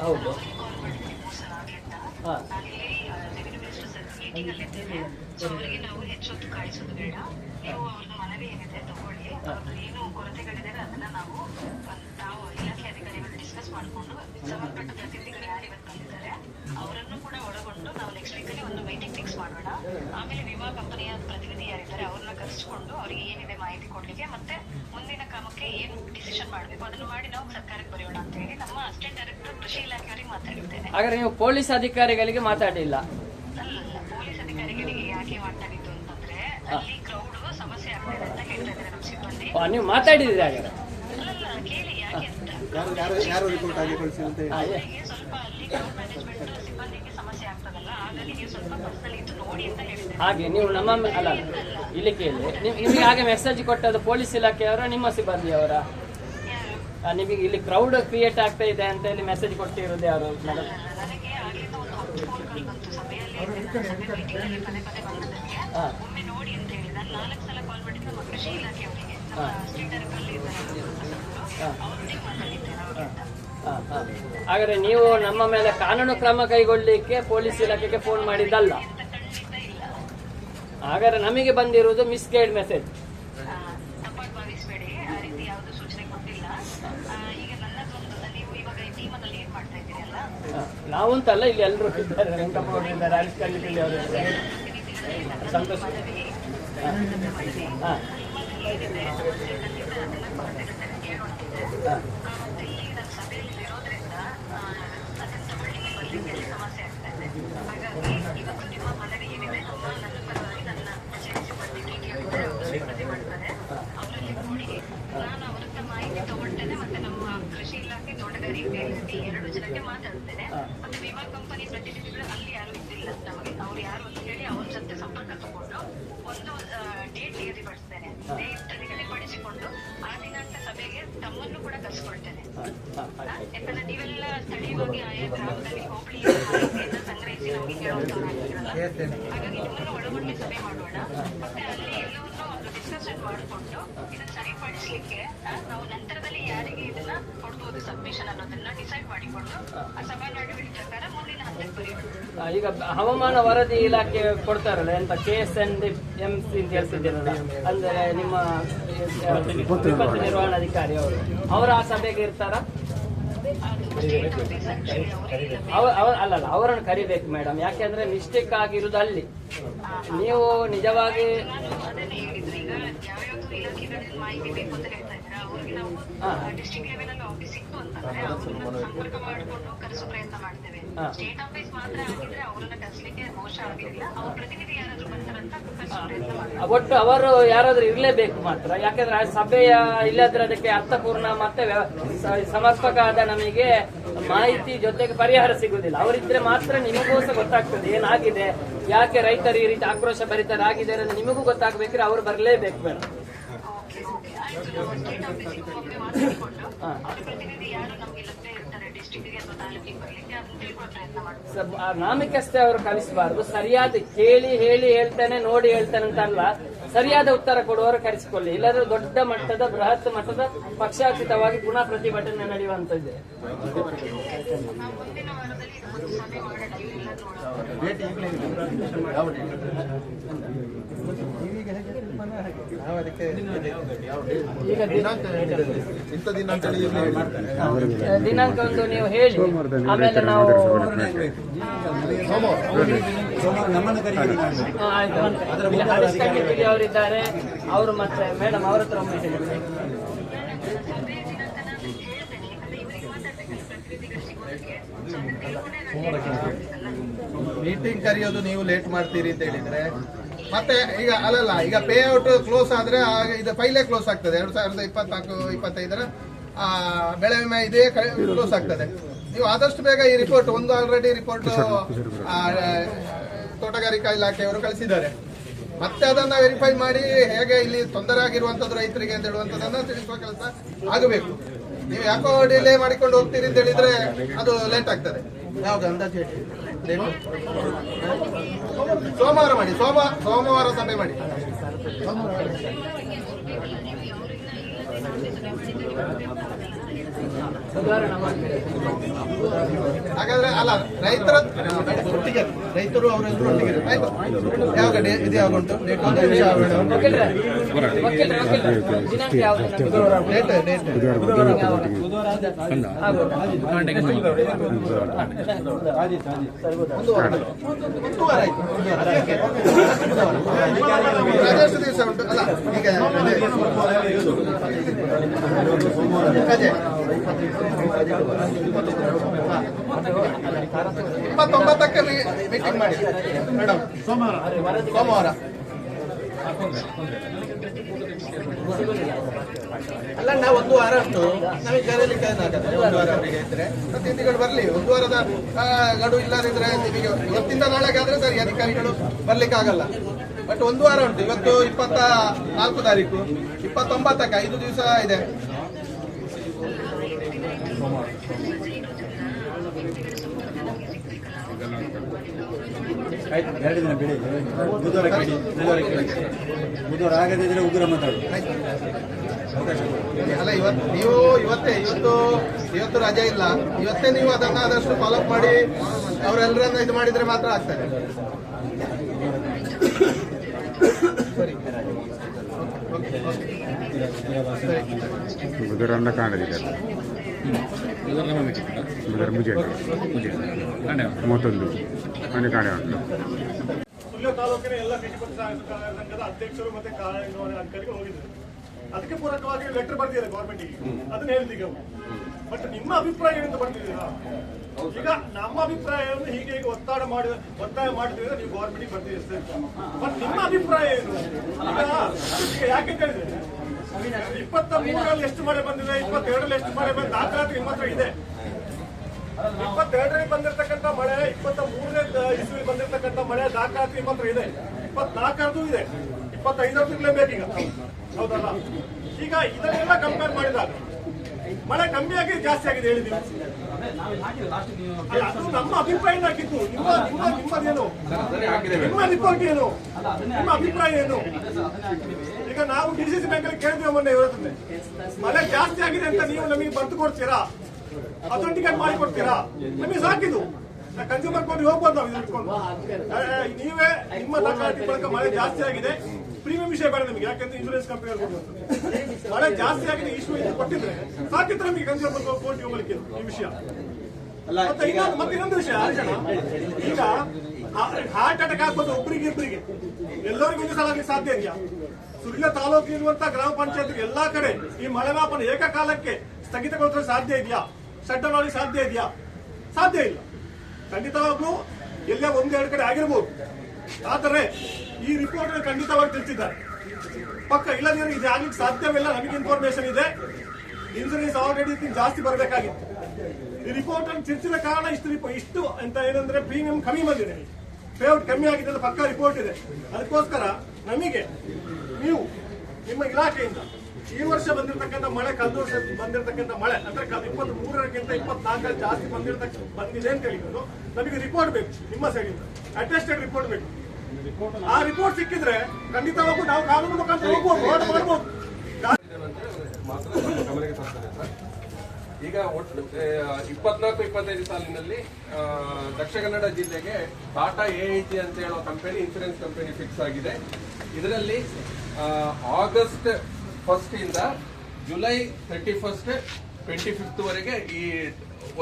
ಹೌದು. ಅವರಿಗೆ ನಾವು ಹೆಚ್ಚೊತ್ತು ಕಾಯಿಸೋದು ಬೇಡ. ನೀವು ಅವ್ರದ್ದು ಮನವಿ ಏನಿದೆ ತಗೊಳ್ಳಿ. ಅವ್ರದ್ದು ಏನು ಕೊರತೆಗಳಿದೆ ಅದನ್ನ ನಾವು ಮಾಡಿಕೊಂಡು ಸಂಬಂಧಪಟ್ಟ ಪ್ರತಿನಿಧಿಗಳು ಯಾರು ಇವತ್ತು ಬಂದಿದ್ದಾರೆ ಅವರನ್ನು ಕೂಡ ಒಳಗೊಂಡು ನಾವು ನೆಕ್ಸ್ಟ್ ವೀಕಲ್ಲಿ ಒಂದು ಮೀಟಿಂಗ್ ಫಿಕ್ಸ್ ಮಾಡೋಣ ಆಮೇಲೆ ವಿಮಾ ಕಂಪನಿಯ ಪ್ರತಿನಿಧಿ ಯಾರಿದ್ದಾರೆ ಅವ್ರನ್ನ ಕರೆಸಿಕೊಂಡು ಅವರಿಗೆ ಏನಿದೆ ಮಾಹಿತಿ ಕೊಡ್ಲಿಕ್ಕೆ ಮತ್ತೆ ಮುಂದಿನ ಕ್ರಮಕ್ಕೆ ಏನು ಡಿಸಿಷನ್ ಮಾಡಬೇಕು ಅದನ್ನು ಮಾಡಿ ನಾವು ಸರ್ಕಾರಕ್ಕೆ ಬರೆಯೋಣ ಅಂತ ಹೇಳಿ ನಮ್ಮ ಅಸಿಸ್ಟೆಂಟ್ ಡೈರೆಕ್ಟರ್ ಕೃಷಿ ಇಲಾಖೆಯವರಿಗೆ ಮಾತಾಡಿದ್ದೇನೆ ಹಾಗಾದ್ರೆ ನೀವು ಪೊಲೀಸ್ ಅಧಿಕಾರಿಗಳಿಗೆ ಮಾತಾಡಿಲ್ಲ. ಅಲ್ಲಲ್ಲ ಪೊಲೀಸ್ ಅಧಿಕಾರಿಗಳಿಗೆ ಯಾಕೆ ಮಾತಾಡಿದ್ದು ಅಂತಂದ್ರೆ ಅಲ್ಲಿ ಕ್ರೌಡ್ ಸಮಸ್ಯೆ ಆಗ್ತದೆ ಅಂತ ಹೇಳ್ತಾ ಇದ್ದಾರೆ ನಮ್ಮ ಸಿಬ್ಬಂದಿ. ನೀವು ಮಾತಾಡಿದ್ರಿ ಹಾಗಾದ್ರೆ ಅಲ್ಲಲ್ಲ ಕೇಳಿ ಯಾಕೆ ಅಂತ ಯಾರು ಯಾರು ಯಾರು ರಿಪೋರ್ಟ್ ಆಗಿ ಕಳಿಸಿ ಅಂತ ಹೇಳಿ. ಆ, ಏ- ಅವರಿಗೆ ಸ್ವಲ್ಪ ಅಲ್ಲಿ ಕ್ರೌಡ್ ಮ್ಯಾನೇಜ್ಮೆಂಟ್ ಸಮಸ್ಯೆ ಆಗ್ತದಲ್ಲ ಹಾಗಾಗಿ ನೀವು ಸ್ವಲ್ಪ ಪರ್ಸನಲ್ ಇದ್ದು ನೋಡಿ ಅಂತ ಹೇಳಿದ್ದಾರೆ ಹಾಗೆ ನೀವು ನಮ್ಮ ಅಲ್ಲ ಇಲ್ಲಿ ಕೇಳಿ. ನಿಮ್- ನಿಮಗೆ ಹಾಗೆ ಮೆಸೇಜ್ ಕೊಟ್ಟದ್ದು ಪೊಲೀಸ್ ಇಲಾಖೆಯವರ ನಿಮ್ಮ ಸಿಬ್ಬಂದಿಯವರ ಅವರ? ಆ, ನಿಮಗೆ ಇಲ್ಲಿ ಕ್ರೌಡ್ ಕ್ರಿಯೇಟ್ ಆಗ್ತಾ ಇದೆ ಅಂತ ಹೇಳಿ ಮೆಸೇಜ್ ಕೊಟ್ಟಿರೋದು ಯಾರು ಮೇಡಮ್ ಹಾ. ಹಾಗಾದ್ರೆ ನೀವು ನಮ್ಮ ಮೇಲೆ ಕಾನೂನು ಕ್ರಮ ಕೈಗೊಳ್ಳಲಿಕ್ಕೆ ಪೊಲೀಸ್ ಇಲಾಖೆಗೆ ಫೋನ್ ಮಾಡಿದ್ದಲ್ಲ. ಹಾಗಾದ್ರೆ ನಮಗೆ ಬಂದಿರುವುದು ಮಿಸ್ಗೈಡ್ ಮೆಸೇಜ್ ಆ, ತಪ್ಪಾಗಿ ಭಾವಿಸಬೇಡಿ ಆ ರೀತಿ ಯಾವುದು ಸೂಚನೆ ಕೊಟ್ಟಿಲ್ಲ ಆ, ಈಗ ನನ್ನದೊಂದು ನೀವು ಇವಾಗ ಈ ಟೀಮಲ್ಲಿ ಏನ್ ಮಾಡ್ತಾ ಇದ್ದೀರಲ್ಲ ನಾವಂತಲ್ಲ ಇಲ್ಲಿ ಎಲ್ಲರೂ ಹರೀಶ್ ಅವರು ಇದ್ದಾರೆ. ಸಂತೋಷ್. ಹಾ. ಹಾ. ಮಾಡೋಣ ಮತ್ತೆ ಅಲ್ಲಿ ಎಲ್ಲವನ್ನೂ ಒಂದು ಡಿಸ್ಕಷನ್ ಮಾಡಿಕೊಂಡು ಇದನ್ನ ಸರಿಪಡಿಸ್ಲಿಕ್ಕೆ ನಾವು ನಂತರದಲ್ಲಿ ಯಾರಿಗೆ ಇದನ್ನ ಕೊಡ್ಬೋದು ಸಬ್ಮಿಷನ್ ಅನ್ನೋದನ್ನ ಡಿಸೈಡ್ ಮಾಡಿಕೊಂಡು ಆ ಸಭಾ ನಡುವಿನ ಪ್ರಕಾರ ಮುಂದಿನ ಹಂತಕ್ಕೆ ಬರೆಯೋಣ ಈಗ ಹವಾಮಾನ ವರದಿ ಇಲಾಖೆ ಕೊಡ್ತಾರಲ್ಲ ಎಂತ K S N M C ಅಂತ ಹೇಳ್ತಿದ್ದೀರಲ್ಲ ಅಂದ್ರೆ ನಿಮ್ಮ ವಿಪತ್ತು ನಿರ್ವಹಣಾಧಿಕಾರಿ ಅವರು. ಅವರ ಆ ಸಭೆಗೆ ಇರ್ತಾರ ಅದು ಸ್ಟೇಟ್ ಆಫೀಸ್ ಆಕ್ಚುಲಿ ಅವರಿಗೆ ಅವ ಅವ ಅಲ್ಲಲ್ಲ ಅವರನ್ನು ಕರಿಬೇಕು ಮೇಡಮ್ ಯಾಕೆಂದ್ರೆ ಮಿಸ್ಟೇಕ್ ಆಗಿರುವುದು ಅಲ್ಲಿ. ನೀವು ನಿಜವಾಗಿ ಅಲ್ಲಿ ಪ್ರಯತ್ನ ಮಾಡ್ತೇವೆ. ಹಾ. ಸ್ಟೇಟ್ ಆಫೀಸ್ ಮಾತ್ರ ಅವರನ್ನ ಒಟ್ಟು ಅವರು ಯಾರಾದ್ರೂ ಇರಲೇಬೇಕು ಮಾತ್ರ. ಯಾಕಂದ್ರೆ ಆ ಸಭೆಯ ಇಲ್ಲದ್ರೆ ಅದಕ್ಕೆ ಅರ್ಥಪೂರ್ಣ ಮತ್ತೆ ಸಮರ್ಪಕ ಆದ ನಮಗೆ ಮಾಹಿತಿ ಜೊತೆಗೆ ಪರಿಹಾರ ಸಿಗುವುದಿಲ್ಲ. ಅವರಿದ್ರೆ ಮಾತ್ರ ನಿಮಗೂ ಸಹ ಗೊತ್ತಾಗ್ತದೆ ಏನಾಗಿದೆ ಯಾಕೆ ರೈತರು ಈ ರೀತಿ ಆಕ್ರೋಶ ಭರಿತರಾಗಿದೆ ಅನ್ನೋದು ನಿಮಗೂ ಗೊತ್ತಾಗ್ಬೇಕ್ರೆ ಅವ್ರು ಬರಲೇಬೇಕು ಮೇಡಮ್ ಹಾ. ನಾಮಕಷ್ಟೇ ಅವರು ಕರೆಸಬಾರದು. ಸರಿಯಾದ ಕೇಳಿ, ಹೇಳಿ, ಹೇಳ್ತಾನೆ, ನೋಡಿ, ಹೇಳ್ತಾನೆ ಅಂತ ಅಲ್ಲ ಸರಿಯಾದ ಉತ್ತರ ಕೊಡುವವರು ಕರೆಸಿಕೊಳ್ಳಿ. ಇಲ್ಲಾದ್ರೆ ದೊಡ್ಡ ಮಟ್ಟದ, ಬೃಹತ್ ಮಟ್ಟದ ಪಕ್ಷಾತೀತವಾಗಿ ಗುಣ ಪ್ರತಿಭಟನೆ ನಡೆಯುವಂತದ್ದು ಮುಂದಿನ ವಾರದಲ್ಲಿ ಇದೊಂದು ಸಭೆ ಮಾಡೋಣ ಇವೆಲ್ಲ ನೋಡೋಣ ನಾವು ಅದಕ್ಕೆ ಈಗ ಇಂಥ ದಿನಾಂಕ ಒಂದು ನೀವು ಹೇಳಿ. ಆಮೇಲೆ ನಾವು ಅವರಿದ್ದಾರೆ. ಅವರು ಮತ್ತೆ ಮೇಡಮ್ ಅವ್ರ ಹತ್ರ ಮೀಟಿಂಗ್ ಕರೆಯೋದು ನೀವು ಲೇಟ್ ಮಾಡ್ತೀರಿ ಅಂತ ಹೇಳಿದ್ರೆ ಮತ್ತೆ ಈಗ ಅಲ್ಲಲ್ಲ ಈಗ ಪೇ ಔಟ್ ಕ್ಲೋಸ್ ಆದ್ರೆ ಇದು ಫೈಲೇ ಕ್ಲೋಸ್ ಆಗ್ತದೆ. ಎರಡ್ ಸಾವಿರದ ಇಪ್ಪತ್ನಾಲ್ಕು ಇಪ್ಪತ್ತೈದರ ಆ, ಬೆಳೆ ವಿಮೆ ಇದೇ ಕ್ಲೋಸ್ ಆಗ್ತದೆ. ನೀವು ಆದಷ್ಟು ಬೇಗ ಈ ರಿಪೋರ್ಟ್ ಒಂದು ಆಲ್ರೆಡಿ ರಿಪೋರ್ಟ್ ತೋಟಗಾರಿಕಾ ಇಲಾಖೆಯವರು ಕಳಿಸಿದ್ದಾರೆ. ಮತ್ತೆ ಅದನ್ನ ವೆರಿಫೈ ಮಾಡಿ ಹೇಗೆ ಇಲ್ಲಿ ತೊಂದರೆ ಆಗಿರುವಂತದ್ದು ರೈತರಿಗೆ ಅಂತ ಹೇಳುವಂತದನ್ನ ತಿಳಿಸುವ ಕೆಲಸ ಆಗಬೇಕು. ನೀವು ಯಾಕೋ ಡಿಲೇ ಮಾಡಿಕೊಂಡು ಹೋಗ್ತೀರಿ ಅಂತ ಹೇಳಿದ್ರೆ ಅದು ಲೇಟ್ ಆಗ್ತದೆ. ಯಾವಾಗ ಅಂದಾಜು? ಸೋಮವಾರ ಮಾಡಿ ಸೋಮ ಸೋಮವಾರ ಸಭೆ ಮಾಡಿ. ಹಾಗಾದ್ರೆ ಅಲ್ಲ ರೈತರ ಒಟ್ಟಿಗೆ ರೈತರು ಅವರೆಲ್ಲರೂ ಒಟ್ಟಿಗೆ ಯಾವಾಗ ಡೇ- ಇದು ಯಾವಾಗ ಉಂಟು ಡೇಟ್ ಒಂದು ವಾರ ಆಯ್ತು. ದಿವಸ ಉಂಟು. ಅಲ್ಲ ಈಗ ರಜೆ ಇಪ್ಪತ್ತೊಂಬತ್ತಕ್ಕೆ ಮೀಟಿಂಗ್ ಮಾಡಿ. ಮೇಡಮ್ ಸೋಮವಾರ. ಸೋಮವಾರ. ಅಲ್ಲ ನಾವು ಒಂದು ವಾರ ಅಷ್ಟು ನಮಗೆ ಕರೀಲಿಕ್ಕೆ ಏನಾಗತ್ತೆ ಒಂದು ವಾರ ಅವರಿಗೆ ಇದ್ರೆ ಅತಿಥಿಗಳು ಬರಲಿ. ಒಂದು ವಾರದ ಗಡು ಇಲ್ಲದಿದ್ರೆ ನಿಮಗೆ ಇವತ್ತಿಂದ ನಾಳೆಗೆ ಆದ್ರೆ ಸರಿ ಅಧಿಕಾರಿಗಳು ಬರ್ಲಿಕ್ಕೆ ಆಗಲ್ಲ ಬಟ್ ಒಂದು ವಾರ ಉಂಟು. ಇವತ್ತು ಇಪ್ಪತ್ತ ನಾಲ್ಕು ತಾರೀಕು. ಇಪ್ಪತ್ತೊಂಬತ್ತಕ್ಕೆ ಐದು ದಿವಸ ಇದೆ. ಆಯ್ತು ಎರಡು ದಿನ ಬಿಡಿ ಬುಧವಾರ ಬಿಡಿ ಬುಧವಾರ ಕೇಳಿ. ಬುಧವಾರ ಆಗದಿದ್ರೆ ಉಗ್ರ ಮಾತಾಡು. ಅಲ್ಲ ಇವತ್ತು ನೀವು ಇವತ್ತೇ ಇವತ್ತು ಇವತ್ತು ರಜೆ ಇಲ್ಲ. ಇವತ್ತೇ ನೀವು ಅದನ್ನ ಆದಷ್ಟು ಫಾಲೋ ಮಾಡಿ ಅವರೆಲ್ಲರನ್ನ ಇದು ಮಾಡಿದ್ರೆ ಮಾತ್ರ ಆಗ್ತಾರೆ ಸರಿ. ಓಕೆ, ಕಾಣದಿಲ್ಲ ಬುಧವಾರ ಮುಜೆ. ಮೂವತ್ತೊಂದು. ಮನೆ ಕಾಣೆ ಉಂಟು. ತಾಲೂಕಿನ ಎಲ್ಲ ಸಂಘದ ಅಧ್ಯಕ್ಷರು ಮತ್ತೆ ಕಾರ್ಯನಿರ್ವಹಣೆ ಅಧಿಕಾರಿಗಳು ಹೋಗಿದ್ದಾರೆ. ಅದಕ್ಕೆ ಪೂರಕವಾಗಿ ಲೆಟರ್ ಬರ್ದಿದ್ದಾರೆ ಗೌರ್ಮೆಂಟಿಗೆ ಅದನ್ನ ಹೇಳಿದೀಗ ಬಟ್ ನಿಮ್ಮ ಅಭಿಪ್ರಾಯ ಏನಂತ ಬರ್ತಿದ್ದೀರಾ ಈಗ ನಮ್ಮ ಅಭಿಪ್ರಾಯವನ್ನು ಹೀಗೆ ಈಗ ಒತ್ತಡ ಮಾಡಿ ಒತ್ತಾಯ ಮಾಡ್ತಿದ್ರೆ ನೀವು ಗೌರ್ಮೆಂಟಿಗೆ ಬರ್ತೀರಿ ಬಟ್ ನಿಮ್ಮ ಅಭಿಪ್ರಾಯ ಏನು? ಈಗ ಯಾಕೆ ಹೇಳಿದ್ರೆ ಇಪ್ಪತ್ತ ಮೂರರಲ್ಲಿ ಎಷ್ಟು ಮಳೆ ಬಂದಿದೆ, ಇಪ್ಪತ್ತೆರಡರಲ್ಲಿ ಎಷ್ಟು ಮಳೆ ಬಂದ ದಾಖಲಾತಿ ನಿಮ್ಮ ಹತ್ರ ಇದೆ. ಇಪ್ಪತ್ತೆರಡರಲ್ಲಿ ಬಂದಿರತಕ್ಕಂತ ಮಳೆ ಇಪ್ಪತ್ತ ಮೂರನೇ ಇಸ್ವಿ ಬಂದಿರತಕ್ಕಂತ ಮಳೆ, ದಾಖಲಾತಿ ಮಾತ್ರ ಇದೆ. ಇಪ್ಪತ್ನಾಲ್ಕರದ್ದು ಇದೆ. ಇಪ್ಪತ್ತೈದರದ್ದು ಬೇಕೀಗ. ಹೌದಲ್ಲ? ಈಗ ಇದನ್ನೆಲ್ಲ ಕಂಪೇರ್ ಮಾಡಿದಾಗ, ಮಳೆ ಕಮ್ಮಿ ಆಗಿ ಜಾಸ್ತಿ ಆಗಿದೆ ಹೇಳಿದ್ವಿ ಅದು ನಮ್ಮ ಅಭಿಪ್ರಾಯ ಏನಾಗಿತ್ತು ನಿಮ್ಮ ನಿಮ್ಮ ನಿಮ್ಮದೇನು? ನಿಮ್ಮ ರಿಪೋರ್ಟ್ ಏನು? ನಿಮ್ಮ ಅಭಿಪ್ರಾಯ ಏನು? ಈಗ ನಾವು ಡಿಸಿಸಿ ಸಿ ಸಿ ಬ್ಯಾಂಕ್ ಅಲ್ಲಿ ಕೇಳಿದ್ವಿ ಮೊನ್ನೆ ಇವತ್ತಂತೆ ಮಳೆ ಜಾಸ್ತಿ ಆಗಿದೆ ಅಂತ ನೀವು ನಮಗೆ ಬರ್ತು ಕೊಡ್ತೀರಾ? ಅಥೆಂಟಿಕೇಟ್ ಮಾಡಿ ಕೊಡ್ತೀರಾ ನಮಗೆ ಸಾಕಿದು ಕನ್ಸ್ಯೂಮರ್ ಕೋರ್ಟ್ ಹೋಗ್ಬೋದು ನಾವು ಇದನ್ನ ಇಟ್ಕೊಂಡು. ನೀವೇ ನಿಮ್ಮ ದಾಖಲಾತಿ ಬಳಕ ಮಳೆ ಜಾಸ್ತಿ ಆಗಿದೆ. ಪ್ರೀಮಿಯಂ ವಿಷಯ ಬೇಡ ನಿಮಗೆ. ಯಾಕಂದ್ರೆ ಇನ್ಶೂರೆನ್ಸ್ ಕಂಪನಿ ಮಳೆ ಜಾಸ್ತಿ ಆಗಿದೆ ಇಶ್ಯೂ ಇದು. ಕೊಟ್ಟಿದ್ರೆ ಸಾಕಿದ್ರೆ ನಮಗೆ ಕನ್ಸ್ಯೂಮರ್ ಕೋರ್ಟ್ ಹೋಗ್ಲಿಕ್ಕೆ ಈ ವಿಷಯ. ಮತ್ತೆ ಇನ್ನೊಂದು ಮತ್ತೆ ಇನ್ನೊಂದು ವಿಷಯ. ಈಗ ಹಾರ್ಟ್ ಅಟ್ಯಾಕ್ ಆಗ್ಬೋದು ಒಬ್ಬರಿಗೆ ಇಬ್ಬರಿಗೆ ಎಲ್ಲರಿಗೂ ಒಂದು ಸಲ ಆಗ್ಲಿಕ್ಕೆ ಸಾಧ್ಯ ಇದೆಯಾ? ಸುಳ್ಯ ತಾಲೂಕು ಇರುವಂತ ಗ್ರಾಮ ಪಂಚಾಯತ್ ಎಲ್ಲಾ ಕಡೆ ಈ ಮಳೆ ಮಾಪನ ಏಕಕಾಲಕ್ಕೆ ಸ್ಥಗಿತಗೊಳಿಸಲು ಸಾಧ್ಯ ಇದೆಯಾ? ಡೌನ್ ಆಗಲಿಕ್ಕೆ ಸಾಧ್ಯ ಇದೆಯಾ? ಸಾಧ್ಯ ಇಲ್ಲ. ಖಂಡಿತವಾಗ್ಲೂ ಎಲ್ಲೇ ಒಂದೆರಡು ಕಡೆ ಆಗಿರ್ಬೋದು. ಆದರೆ ಈ ರಿಪೋರ್ಟ್ ಖಂಡಿತವಾಗಿ ತಿಳಿಸಿದ್ದಾರೆ. ಪಕ್ಕ ಇಲ್ಲದಿದ್ರೆ ಇದು ಆಗ್ಲಿಕ್ಕೆ ಸಾಧ್ಯವಿಲ್ಲ. ನಮಗೆ ಇನ್ಫಾರ್ಮೇಶನ್ ಇದೆ. ಇನ್ಸೂರೆನ್ಸ್ ಆಲ್ರೆಡಿ ಜಾಸ್ತಿ ಬರಬೇಕಾಗಿತ್ತು. ಈ ರಿಪೋರ್ಟ್ ಅನ್ನು ತಿಳಿಸಿದ ಕಾರಣ ಇಷ್ಟು ಇಷ್ಟು ಅಂತ ಏನಂದ್ರೆ ಪ್ರೀಮಿಯಂ ಕಮ್ಮಿ ಬಂದಿದೆ. ಪೇಔಟ್ ಕಮ್ಮಿ ಆಗಿದೆ ಅಂತ ಪಕ್ಕ ರಿಪೋರ್ಟ್ ಇದೆ. ಅದಕ್ಕೋಸ್ಕರ ನಮಗೆ, ನೀವು ನಿಮ್ಮ ಇಲಾಖೆಯಿಂದ ಈ ವರ್ಷ ಬಂದಿರತಕ್ಕಂತ ಮಳೆ, ಕಳೆದ ವರ್ಷ ಬಂದಿರತಕ್ಕಂತ ಮಳೆ, ಅಂದ್ರೆ ಇಪ್ಪತ್ತ್ ಮೂರಕ್ಕಿಂತ ಇಪ್ಪತ್ನಾಲ್ಕು ಜಾಸ್ತಿ ಬಂದಿರತಕ್ಕ ಬಂದಿದೆ ಅಂತ ಹೇಳಿದ್ರು ನಮಗೆ ರಿಪೋರ್ಟ್ ಬೇಕು, ನಿಮ್ಮ ಸೈಡಿಂದ ಅಟೆಸ್ಟೆಡ್ ರಿಪೋರ್ಟ್ ಬೇಕು. ಆ ರಿಪೋರ್ಟ್ ಸಿಕ್ಕಿದ್ರೆ ಖಂಡಿತವಾಗೂ ನಾವು ಕಾನೂನು ಮುಖಾಂತರ ಹೋಗ್ಬೋದು ಮಾಡ್ಬೋದು. ಈಗ ಒಟ್ಟು ಇಪ್ಪತ್ನಾಲ್ಕು, ಇಪ್ಪತ್ತೈದು ಸಾಲಿನಲ್ಲಿ ದಕ್ಷಿಣ ಕನ್ನಡ ಜಿಲ್ಲೆಗೆ ಟಾಟಾ ಎ ಐ ಅಂತ ಹೇಳೋ ಕಂಪನಿ ಇನ್ಸೂರೆನ್ಸ್ ಕಂಪನಿ ಫಿಕ್ಸ್ ಆಗಿದೆ. ಇದರಲ್ಲಿ ಆಗಸ್ಟ್ ಫಸ್ಟ್ ಇಂದ July thirty first twenty fifth ವರೆಗೆ ಈ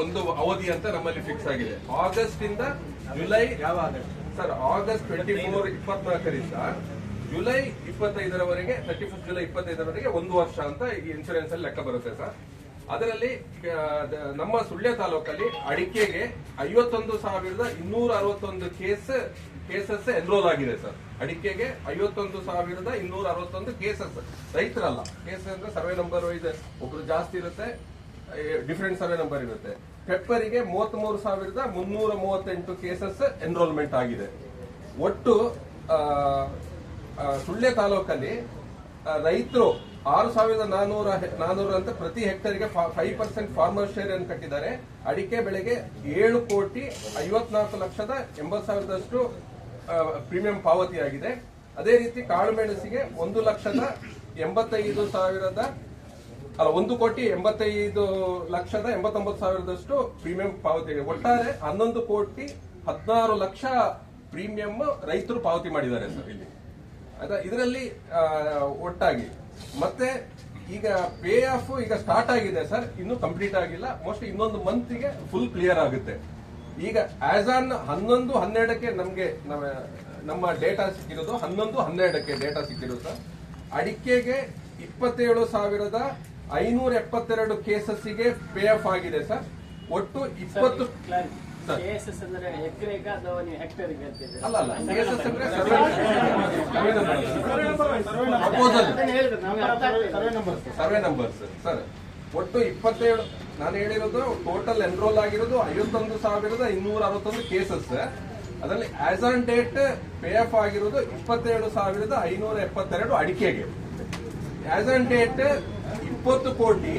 ಒಂದು ಅವಧಿ ಅಂತ ನಮ್ಮಲ್ಲಿ ಫಿಕ್ಸ್ ಆಗಿದೆ. ಆಗಸ್ಟ್ ಇಂದ ಜುಲೈ ಯಾವ ಸರ್ ಆಗಸ್ಟ್ ಟ್ವೆಂಟಿ ಫೋರ್ ಇಪ್ಪತ್ನಾಲ್ಕರಿಂದ ಜುಲೈ ಇಪ್ಪತ್ತೈದರವರೆಗೆ ತರ್ಟಿ ಫಸ್ಟ್ ಜುಲೈ ಇಪ್ಪತ್ತೈದರವರೆಗೆ ಒಂದು ವರ್ಷ ಅಂತ ಈ ಇನ್ಶೂರೆನ್ಸ್ ಅಲ್ಲಿ ಲೆಕ್ಕ ಬರುತ್ತೆ ಸರ್. ಅದರಲ್ಲಿ ನಮ್ಮ ಸುಳ್ಯ ತಾಲೂಕಲ್ಲಿ ಅಡಿಕೆಗೆ ಐವತ್ತೊಂದು ಸಾವಿರದ ಇನ್ನೂರ ಅರವತ್ತೊಂದು ಕೇಸ್ ಕೇಸಸ್ ಎನ್ರೋಲ್ ಆಗಿದೆ ಸರ್. ಅಡಿಕೆಗೆ ಐವತ್ತೊಂದು ಸಾವಿರದ ಇನ್ನೂರ ಅರವತ್ತೊಂದು ಕೇಸಸ್ ರೈತರಲ್ಲ ಕೇಸ್ ಅಂದ್ರೆ ಸರ್ವೆ ನಂಬರ್ ವೈಸ್ ಒಬ್ರು ಜಾಸ್ತಿ ಇರುತ್ತೆ ಡಿಫ್ರೆಂಟ್ ಸರ್ವೆ ನಂಬರ್ ಇರುತ್ತೆ. ಪೆಪ್ಪರಿಗೆ ಮೂವತ್ತ್ಮೂರು ಸಾವಿರದ ಮುನ್ನೂರ ಮೂವತ್ತೆಂಟು ಕೇಸಸ್ ಎನ್ರೋಲ್ಮೆಂಟ್ ಆಗಿದೆ. ಒಟ್ಟು ಸುಳ್ಯ ತಾಲೂಕಲ್ಲಿ ರೈತರು ಆರು ಸಾವಿರದ ನಾನೂರ ನಾನೂರ ಅಂತ ಪ್ರತಿ ಹೆಕ್ಟರ್ಗೆ ಫೈವ್ ಪರ್ಸೆಂಟ್ ಫಾರ್ಮರ್ ಶೇರ್ ಅನ್ನು ಕಟ್ಟಿದ್ದಾರೆ. ಅಡಿಕೆ ಬೆಳೆಗೆ ಏಳು ಕೋಟಿ ಐವತ್ನಾಲ್ಕು ಲಕ್ಷದ ಎಂಬತ್ತು ಸಾವಿರದಷ್ಟು ಪ್ರೀಮಿಯಂ ಪಾವತಿಯಾಗಿದೆ ಅದೇ ರೀತಿ ಕಾಳುಮೆಣಸಿಗೆ ಒಂದು ಲಕ್ಷದ ಎಂಬತ್ತೈದು ಸಾವಿರದ, ಅಲ್ಲ, ಒಂದು ಕೋಟಿ ಎಂಬತ್ತೈದು ಲಕ್ಷದ ಎಂಬತ್ತೊಂಬತ್ತು ಸಾವಿರದಷ್ಟು ಪ್ರೀಮಿಯಂ ಪಾವತಿ ಒಟ್ಟಾರೆ ಹನ್ನೊಂದು ಕೋಟಿ ಹದಿನಾರು ಲಕ್ಷ ಪ್ರೀಮಿಯಂ ರೈತರು ಪಾವತಿ ಮಾಡಿದ್ದಾರೆ ಸರ್ ಇಲ್ಲಿ. ಆಯ್ತಾ? ಇದರಲ್ಲಿ ಒಟ್ಟಾಗಿ. ಮತ್ತೆ ಈಗ ಪೇ ಆಫ್ ಈಗ ಸ್ಟಾರ್ಟ್ ಆಗಿದೆ ಸರ್. ಇನ್ನೂ ಕಂಪ್ಲೀಟ್ ಆಗಿಲ್ಲ. ಮೋಸ್ಟ್ ಇನ್ನೊಂದು ಮಂತ್ಗೆ ಫುಲ್ ಕ್ಲಿಯರ್ ಆಗುತ್ತೆ. ಈಗ ಆಸ್ ಆನ್ ಹನ್ನೊಂದು ಹನ್ನೆರಡಕ್ಕೆ ನಮಗೆ ನಮ್ಮ ನಮ್ಮ ಡೇಟಾ ಸಿಕ್ಕಿರೋದು ಹನ್ನೊಂದು ಹನ್ನೆರಡಕ್ಕೆ ಡೇಟಾ ಸಿಕ್ಕಿರೋದು ಸರ್ ಅಡಿಕೆಗೆ ಇಪ್ಪತ್ತೇಳು ಸಾವಿರದ ಐನೂರ ಎಪ್ಪತ್ತೆರಡು ಕೇಸಸ್ಸಿಗೆ ಪೇ ಆಫ್ ಆಗಿದೆ ಸರ್ ಒಟ್ಟು ಇಪ್ಪತ್ತು ಅಲ್ಲ ಅಲ್ಲ ಕೇಸಸ್ ಅಂದ್ರೆ ಸರ್ವೆ ಆಗ್ತಿಲ್ಲ. ಸರ್ವೆ ನಂಬರ್ಸ್ ಸರ್ ಒಟ್ಟು ಇಪ್ಪತ್ತೇಳು, ನಾನು ಹೇಳಿರೋದು ಟೋಟಲ್ ಎನ್ರೋಲ್ ಆಗಿರೋದು ಐವತ್ತೊಂದು ಸಾವಿರದ ಇನ್ನೂರ ಅರವತ್ತೊಂದು ಕೇಸಸ್ ಅದರಲ್ಲಿ as on date pay off ಆಗಿರೋದು ಇಪ್ಪತ್ತೇಳು ಸಾವಿರದ ಐನೂರ ಎಪ್ಪತ್ತೆರಡು ಅಡಿಕೆಗೆ. ಆಸ್ ಆನ್ ಡೇಟ್ ಇಪ್ಪತ್ತು ಕೋಟಿ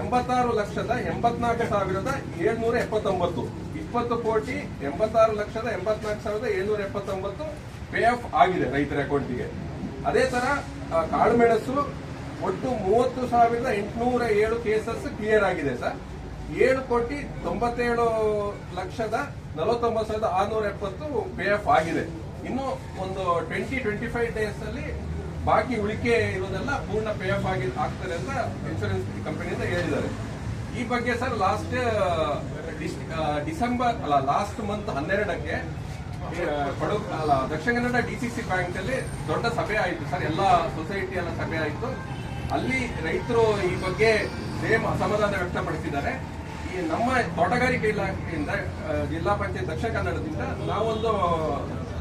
ಎಂಬತ್ತಾರು ಲಕ್ಷದ ಎಂಬತ್ನಾಲ್ಕು ಸಾವಿರದ ಏಳ್ನೂರ ಎಪ್ಪತ್ತೊಂಬತ್ತು. ಇಪ್ಪತ್ತು ಕೋಟಿ ಎಂಬತ್ತಾರು ಲಕ್ಷದ ಎಂಬತ್ನಾಲ್ಕು ಸಾವಿರದ ಏಳ್ನೂರ ಎಪ್ಪತ್ತೊಂಬತ್ತು ಪೇ ಆಫ್ ಆಗಿದೆ ರೈತರ ಅಕೌಂಟಿಗೆ ಅದೇ ತರ ಕಾಳುಮೆಣಸು ಒಟ್ಟು ಮೂವತ್ತು ಸಾವಿರದ ಎಂಟುನೂರ ಏಳು ಕೇಸಸ್ ಕ್ಲಿಯರ್ ಆಗಿದೆ ಸರ್. ಏಳು ಕೋಟಿ ತೊಂಬತ್ತೇಳು ಲಕ್ಷದ ನಲವತ್ತೊಂಬತ್ತು ಸಾವಿರದ ಆರ್ನೂರ ಎಪ್ಪತ್ತು ಪೇ ಆಫ್ ಆಗಿದೆ. ಇನ್ನು ಒಂದು ಟ್ವೆಂಟಿ ಟ್ವೆಂಟಿ ಫೈವ್ ಡೇಸ್ ಅಲ್ಲಿ ಬಾಕಿ ಉಳಿಕೆ ಇರೋದೆಲ್ಲ ಪೂರ್ಣ ಪೇ ಆಫ್ ಆಗಿ ಆಗ್ತಾರೆ ಅಂತ ಇನ್ಶೂರೆನ್ಸ್ ಕಂಪನಿಯಿಂದ ಹೇಳಿದ್ದಾರೆ. ಈ ಬಗ್ಗೆ ಸರ್ ಲಾಸ್ಟ್ ಡಿಸೆಂಬರ್, ಅಲ್ಲ ಲಾಸ್ಟ್ ಮಂತ್ ಹನ್ನೆರಡಕ್ಕೆ ಕೊಡು ಅಲ್ಲ ದಕ್ಷಿಣ ಕನ್ನಡ ಡಿಸಿಸಿ ಬ್ಯಾಂಕ್ ಅಲ್ಲಿ ದೊಡ್ಡ ಸಭೆ ಆಯಿತು ಸರ್. ಎಲ್ಲ ಸೊಸೈಟಿ ಎಲ್ಲ ಸಭೆ ಆಯಿತು. ಅಲ್ಲಿ ರೈತರು ಈ ಬಗ್ಗೆ ಸೇಮ್ ಅಸಮಾಧಾನ ವ್ಯಕ್ತಪಡಿಸಿದ್ದಾರೆ. ಈ ನಮ್ಮ ತೋಟಗಾರಿಕೆ ಇಲಾಖೆಯಿಂದ ಜಿಲ್ಲಾ ಪಂಚಾಯತ್ ದಕ್ಷಿಣ ಕನ್ನಡದಿಂದ ನಾವೊಂದು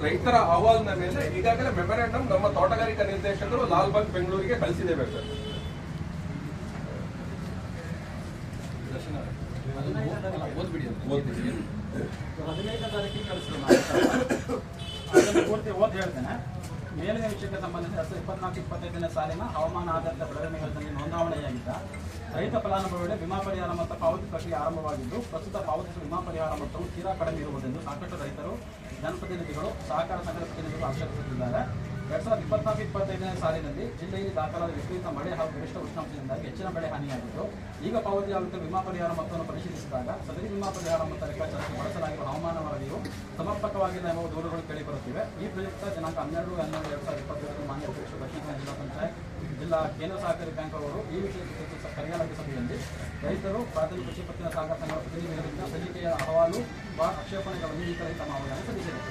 ರೈತರ ಅಹವಾಲಿನ ಮೇಲೆ ಈಗಾಗಲೇ ಮೆಮೊರಾಂಡಮ್ ನಮ್ಮ ತೋಟಗಾರಿಕಾ ನಿರ್ದೇಶಕರು ಲಾಲ್ಬಾಗ್ ಬೆಂಗಳೂರಿಗೆ ಕಳಿಸಿದ್ದೇವೆ ಸರ್. ಹದಿನೈದನೇ ತಾರೀಕಿಗೆ. ಅದನ್ನು ಪೂರ್ತಿ ಓದಿ ಹೇಳ್ತೇನೆ. ಮೇಲಿನ ವಿಷಯಕ್ಕೆ ಸಂಬಂಧಿಸಿ ಸಾವಿರದ ಇಪ್ಪತ್ನಾಲ್ಕು, ಇಪ್ಪತ್ತೈದನೇ ಸಾಲಿನ ಹವಾಮಾನ ಆಧಾರಿತ ಬೆಳೆ ಯೋಜನೆ ಯೋಜನೆಗೆ ನೋಂದಾವಣೆಯಾಗಿದ್ದ ರೈತ ಫಲಾನುಭವಿಗಳಿಗೆ ವಿಮಾ ಪರಿಹಾರ ಮತ್ತು ಪಾವತಿ ಪ್ರಕ್ರಿಯೆ ಆರಂಭವಾಗಿದ್ದು, ಪ್ರಸ್ತುತ ಪಾವತಿಸುವ ವಿಮಾ ಪರಿಹಾರ ಮೊತ್ತವು ತೀರಾ ಕಡಿಮೆ ಇರುವುದೆಂದು ಸಾಕಷ್ಟು ರೈತರು, ಜನಪ್ರತಿನಿಧಿಗಳು, ಸಹಕಾರ ಸಂಘದ ಪ್ರತಿನಿಧಿಗಳು ಆಕ್ಷೇಪಿಸುತ್ತಿದ್ದಾರೆ. ಎರಡ್ ಸಾವಿರದ ಇಪ್ಪತ್ನಾಲ್ಕು, ಇಪ್ಪತ್ತೈದನೇ ಸಾಲಿನಲ್ಲಿ ಜಿಲ್ಲೆಯಲ್ಲಿ ದಾಖಲಾದ ವಿಪರೀತ ಮಳೆ ಹಾಗೂ ಗರಿಷ್ಠ ಉಷ್ಣಾಂಶದಿಂದಾಗಿ ಹೆಚ್ಚಿನ ಬೆಳೆ ಹಾನಿಯಾಗಿದ್ದು, ಈಗ ಪಾವತಿಯಾಗುತ್ತಿರುವ ವಿಮಾ ಪರಿಹಾರ ಮೊತ್ತವನ್ನು ಪರಿಶೀಲಿಸಿದಾಗ ಸದರಿ ವಿಮಾ ಪರಿಹಾರ ಮೊತ್ತ ಲೆಕ್ಕಾಚಾರಕ್ಕೆ ಬಳಸಲಾಗಿರುವ ಹವಾಮಾನ ವರದಿಯು ಸಮರ್ಪಕವಾಗಿಲ್ಲ ಎಂಬ ದೂರುಗಳು ಕೇಳಿಬರುತ್ತಿವೆ ಈ ಪ್ರಯುಕ್ತ ದಿನಾಂಕ ಹನ್ನೆರಡು ಹನ್ನೆರಡು ಎರಡ್ ಸಾವಿರದ ಇಪ್ಪತ್ತೈದು ಮಾನ್ಯ ಅಧ್ಯಕ್ಷ ದಕ್ಷಿಣ ಜಿಲ್ಲಾ ಪಂಚಾಯತ್, ಜಿಲ್ಲಾ ಕೇಂದ್ರ ಸಹಕಾರಿ ಬ್ಯಾಂಕ್ ಅವರು ಈ ವಿಷಯ ಕುರಿತು ಸಭೆಯಲ್ಲಿ ರೈತರು, ಪ್ರಾಥಮಿಕ ಕೃಷಿ ಪತ್ತಿನ ಸಂಘದ ಪ್ರತಿನಿಧಿಗಳಿಂದ ಸಲ್ಲಿಕೆಯ ಅಹವಾಲು ಆಕ್ಷೇಪಣೆಗಳನ್ನು ಆಕ್ಷೇಪಣೆಗಳ ನೀಡಿದರೆ ತಮ್ಮ ಅಹವಾಲನ್ನು ಸಲ್ಲಿಸಿದೆ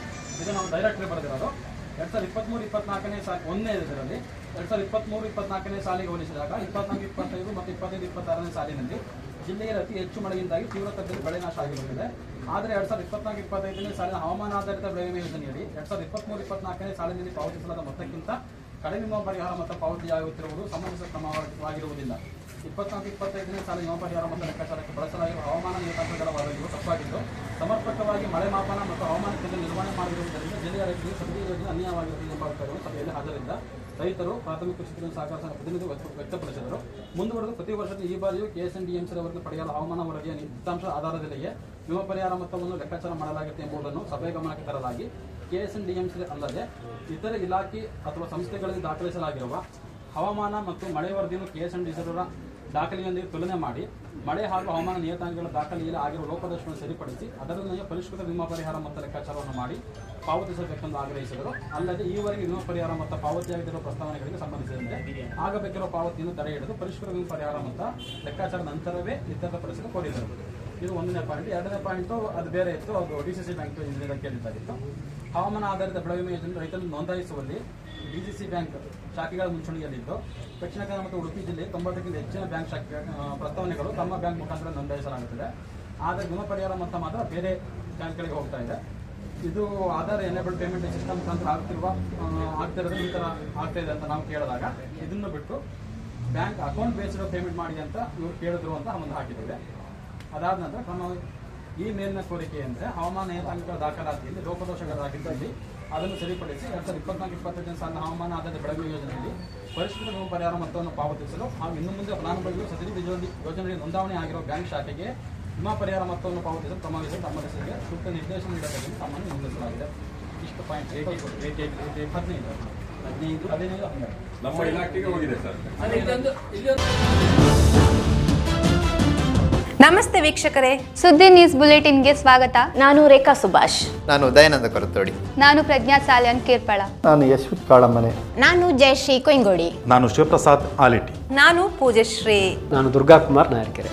ಇದು ನಾವು ಡೈರೆಕ್ಟರ್ ಬರೆದಿರೋದು ಎರಡ್ ಸಾವಿರದ ಇಪ್ಪತ್ಮೂರು, ಇಪ್ಪತ್ನಾಲ್ಕನೇ ಸಾಲ ಒಂದನೇ ಇದರಲ್ಲಿ ಎರಡ್ ಸಾವಿರದ ಇಪ್ಪತ್ಮೂರು, ಇಪ್ಪತ್ನಾಲ್ಕನೇ ಸಾಲಿಗೆ ಹೋಲಿಸಿದಾಗ ಇಪ್ಪತ್ನಾಲ್ಕು, ಇಪ್ಪತ್ತೈದು ಮತ್ತು ಇಪ್ಪತ್ತೈದು, ಇಪ್ಪತ್ತಾರನೇ ಸಾಲಿನಲ್ಲಿ ಜಿಲ್ಲೆಯಲ್ಲಿ ಅತಿ ಹೆಚ್ಚು ಮಳೆಯಿಂದಾಗಿ ತೀವ್ರ ತಗ್ಗಲು ಬೆಳೆ ನಾಶ ಆಗಿರುತ್ತದೆ ಆದರೆ ಎರಡ್ ಸಾವಿರದ ಇಪ್ಪತ್ನಾಲ್ಕು, ಇಪ್ಪತ್ತೈದನೇ ಸಾಲಿನ ಹವಾಮಾನ ಆಧಾರಿತ ಬೆಳೆ ಯೋಜನೆಯಲ್ಲಿ ಎರಡ್ ಸಾವಿರದ ಇಪ್ಪತ್ಮೂರು, ಇಪ್ಪತ್ನಾಲ್ಕನೇ ಸಾಲಿನಲ್ಲಿ ಪಾವತಿಸಲಾದ ಮೊತ್ತಕ್ಕಿಂತ ಕಡಿಮೆ ವಿಮಾ ಪರಿಹಾರ ಮೊತ್ತ ಪಾವತಿಯಾಗುತ್ತಿರುವುದು ಸಮಂಜಸ ಕ್ರಮವಾಗಿರುವುದಿಲ್ಲ ಇಪ್ಪತ್ನಾಲ್ಕು, ಇಪ್ಪತ್ತೈದನೇ ಸಾಲ ವಿಮಾ ಪರಿಹಾರ ಮೊತ್ತ ಲೆಕ್ಕಾಚಾರಕ್ಕೆ ಬಳಸಲಾಗಿರುವ ಹವಾಮಾನ ನಿಯತಾಂಕಗಳ ವರದಿಯು ತಪ್ಪಾಗಿದ್ದು, ಸಮರ್ಪಕವಾಗಿ ಮಳೆ ಮಾಪನ ಮತ್ತು ಹವಾಮಾನ ಕೇಂದ್ರ ನಿರ್ವಹಣೆ ಮಾಡಿರುವುದರಿಂದ ಜಿಲ್ಲೆಯ ರೈತರಿಗೆ ಸಬ್ಸಿಡಿ ಯೋಜನೆ ಅನ್ಯಾಯವಾಗಿರುತ್ತದೆ ಎಂಬ ಅಭಿಪ್ರಾಯಗಳು ಸಭೆಯಲ್ಲಿ ಹಾಜರಿದ್ದ ರೈತರು ಪ್ರಾಥಮಿಕ ಕೃಷಿ ಸಹಕಾರ ಸಂಘ ಪ್ರತಿನಿಧಿ ವ್ಯಕ್ತ- ವ್ಯಕ್ತಪಡಿಸಿದರು. ಮುಂದುವರೆದು ಪ್ರತಿ ವರ್ಷದ ಈ ಬಾರಿಯೂ ಕೆಎಸ್ಎನ್ಡಿಎಂಸಿ ಅವರಿಗೆ ಪಡೆಯಲು ಹವಾಮಾನ ವರದಿಯ ನಿತ್ಯಾಂಶ ಆಧಾರದಲ್ಲಿಯೇ ವಿಮಾ ಪರಿಹಾರ ಮೊತ್ತವನ್ನು ಲೆಕ್ಕಾಚಾರ ಮಾಡಲಾಗುತ್ತೆ ಎಂಬುದನ್ನು ಸಭೆಯ ಗಮನಕ್ಕೆ ತರಲಾಗಿ ಕೆಎಸ್ಎನ್ಡಿಎಂಸಿ ಅಲ್ಲದೆ ಇತರೆ ಇಲಾಖೆ ಅಥವಾ ಸಂಸ್ಥೆಗಳಲ್ಲಿ ದಾಖಲಿಸಲಾಗಿರುವ ಹವಾಮಾನ ಮತ್ತು ಮಳೆ ವರದಿಯನ್ನು ಕೆಎಸ್ಎನ್ಡಿಸಿಯವರ ದಾಖಲೆಯೊಂದಿಗೆ ತುಲನೆ ಮಾಡಿ, ಮಳೆ ಹಾಗೂ ಹವಾಮಾನ ನಿಯತಾಂಕಗಳ ದಾಖಲೆಯಲ್ಲಿ ಆಗಿರುವ ಲೋಪದೋಷವನ್ನು ಸರಿಪಡಿಸಿ ಅದರೊಂದಿಗೆ ಪರಿಷ್ಕೃತ ವಿಮಾ ಪರಿಹಾರ ಮೊತ್ತ ಲೆಕ್ಕಾಚಾರವನ್ನು ಮಾಡಿ ಪಾವತಿಸಬೇಕೆಂದು ಆಗ್ರಹಿಸಿದರು. ಅಲ್ಲದೆ ಈವರೆಗೆ ವಿಮಾ ಪರಿಹಾರ ಮೊತ್ತ ಪಾವತಿಯಾಗಿರುವ ಪ್ರಸ್ತಾವನೆಗಳಿಗೆ ಸಂಬಂಧಿಸಿದಂತೆ ಆಗಬೇಕಿರುವ ಪಾವತಿಯನ್ನು ತಡೆ ಹಿಡಿದು ಪರಿಷ್ಕೃತ ವಿಮಾ ಪರಿಹಾರ ಮೊತ್ತ ಲೆಕ್ಕಾಚಾರ ನಂತರವೇ ಇತ್ಯರ್ಥಪಡಿಸಲು ಕೋರಿದರು. ಇದು ಒಂದನೇ ಪಾಯಿಂಟ್ ಎರಡನೇ ಪಾಯಿಂಟು ಅದು ಬೇರೆ ಇತ್ತು. ಅದು ಡಿ ಸಿ ಸಿ ಬ್ಯಾಂಕ್ ಕೇಳಿದ್ದಾಗಿತ್ತು ಹವಾಮಾನ ಆಧಾರಿತ ಬೆಳೆ ವಿಮೆ ಯೋಜನೆ ರೈತರನ್ನು ನೋಂದಾಯಿಸುವಲ್ಲಿ ಡಿ ಸಿ ಸಿ ಬ್ಯಾಂಕ್ ಶಾಖೆಗಳ ಮುಂಚೂಣಿಯಲ್ಲಿದ್ದು, ದಕ್ಷಿಣ ಕನ್ನಡ ಮತ್ತು ಉಡುಪಿ ಜಿಲ್ಲೆ ತೊಂಬತ್ತಕ್ಕಿಂತ ಹೆಚ್ಚಿನ ಬ್ಯಾಂಕ್ ಶಾಖೆ ಪ್ರಸ್ತಾವನೆಗಳು ತಮ್ಮ ಬ್ಯಾಂಕ್ ಮುಖಾಂತರ ನೋಂದಾಯಿಸಲಾಗುತ್ತದೆ. ಆದರೆ ಗುಣ ಪರಿಹಾರ ಮೊತ್ತ ಮಾತ್ರ ಬೇರೆ ಬ್ಯಾಂಕ್ಗಳಿಗೆ ಹೋಗ್ತಾ ಇದೆ. ಇದು ಆಧಾರ್ ಎನೇಬಲ್ ಪೇಮೆಂಟ್ ಸಿಸ್ಟಮ್ ಮುಖಾಂತರ ಆಗ್ತಿರುವ ಆಗ್ತಿರೋದು ಈ ಥರ ಆಗ್ತಾ ಇದೆ ಅಂತ ನಾವು ಕೇಳಿದಾಗ ಇದನ್ನು ಬಿಟ್ಟು ಬ್ಯಾಂಕ್ ಅಕೌಂಟ್ ಬೇಸ್ಡ್ ಪೇಮೆಂಟ್ ಮಾಡಿ ಅಂತ ಇವ್ರು ಕೇಳಿದ್ರು ಅಂತ ಒಂದು ಹಾಕಿದ್ದೇವೆ. ಅದಾದ ನಂತರ ಕ್ರಮ ಈ ಮೇಲಿನ ಕೋರಿಕೆ ಅಂದರೆ ಹವಾಮಾನ ನಿಯತಾಂಕಗಳ ದಾಖಲಾತಿಯಲ್ಲಿ ಲೋಪದೋಷಗಳಾಗಿದ್ದಲ್ಲಿ ಅದನ್ನು ಸರಿಪಡಿಸಿ ಎರಡ್ ಸಾವಿರದ ಇಪ್ಪತ್ನಾಲ್ಕು ಇಪ್ಪತ್ತೈದನೇ ಸಾಲಿನ ಹವಾಮಾನ ಆಧಾರಿತ ಬೆಳಗಾವಿ ಯೋಜನೆಯಲ್ಲಿ ಪರಿಷ್ಕೃತ ವಿಮಾ ಪರಿಹಾರ ಮೊತ್ತವನ್ನು ಪಾವತಿಸಲು ಹಾಗೂ ಇನ್ನು ಮುಂದೆ ಫಲಾನುಭವಿಗಳು ಸದರಿ ಯೋಜನೆಯಲ್ಲಿ ನೋಂದಣಿ ಆಗಿರುವ ಬ್ಯಾಂಕ್ ಶಾಖೆಗೆ ವಿಮಾ ಪರಿಹಾರ ಮೊತ್ತವನ್ನು ಪಾವತಿಸಲು ಕ್ರಮವಹಿಸಲು ತಮ್ಮ ಹೆಸರಿಗೆ ಸೂಕ್ತ ನಿರ್ದೇಶನ ನೀಡಬೇಕೆಂದು ತಮ್ಮನ್ನು ನಿರ್ಧರಿಸಲಾಗಿದೆ ಇಷ್ಟು ಪಾಯಿಂಟ್ ಹದಿನೈದು? ಹದಿನೈದು ಹದಿನೈದು ಹನ್ನೆರಡು. ನಮ್ಮ ಇಲಾಖೆಗೆ ಹೋಗಿದೆ ಸರ್. ನಮಸ್ತೆ ವೀಕ್ಷಕರೇ. ಸುದ್ದಿ ನ್ಯೂಸ್ ಬುಲೆಟಿನ್ಗೆ ಸ್ವಾಗತ. ನಾನು ರೇಖಾ ಸುಭಾಷ್. ನಾನು ದಯಾನಂದ ಕೊರತೋಡಿ. ನಾನು ಪ್ರಜ್ಞಾ ಸಾಲ್ಯನ್ ಕೀರ್ಪಳ. ನಾನು ಯಶ್ವಿತ್ ಕಾಳಮನೆ ನಾನು ಜಯಶ್ರೀ ಕೊಯ್ಂಗೋಡಿ. ನಾನು ಶಿವಪ್ರಸಾದ್ ಆಲಿಟಿ. ನಾನು ಪೂಜಶ್ರೀ ನಾನು ದುರ್ಗಾಕುಮಾರ್ ನಾಯರ್ಕೆರೆ.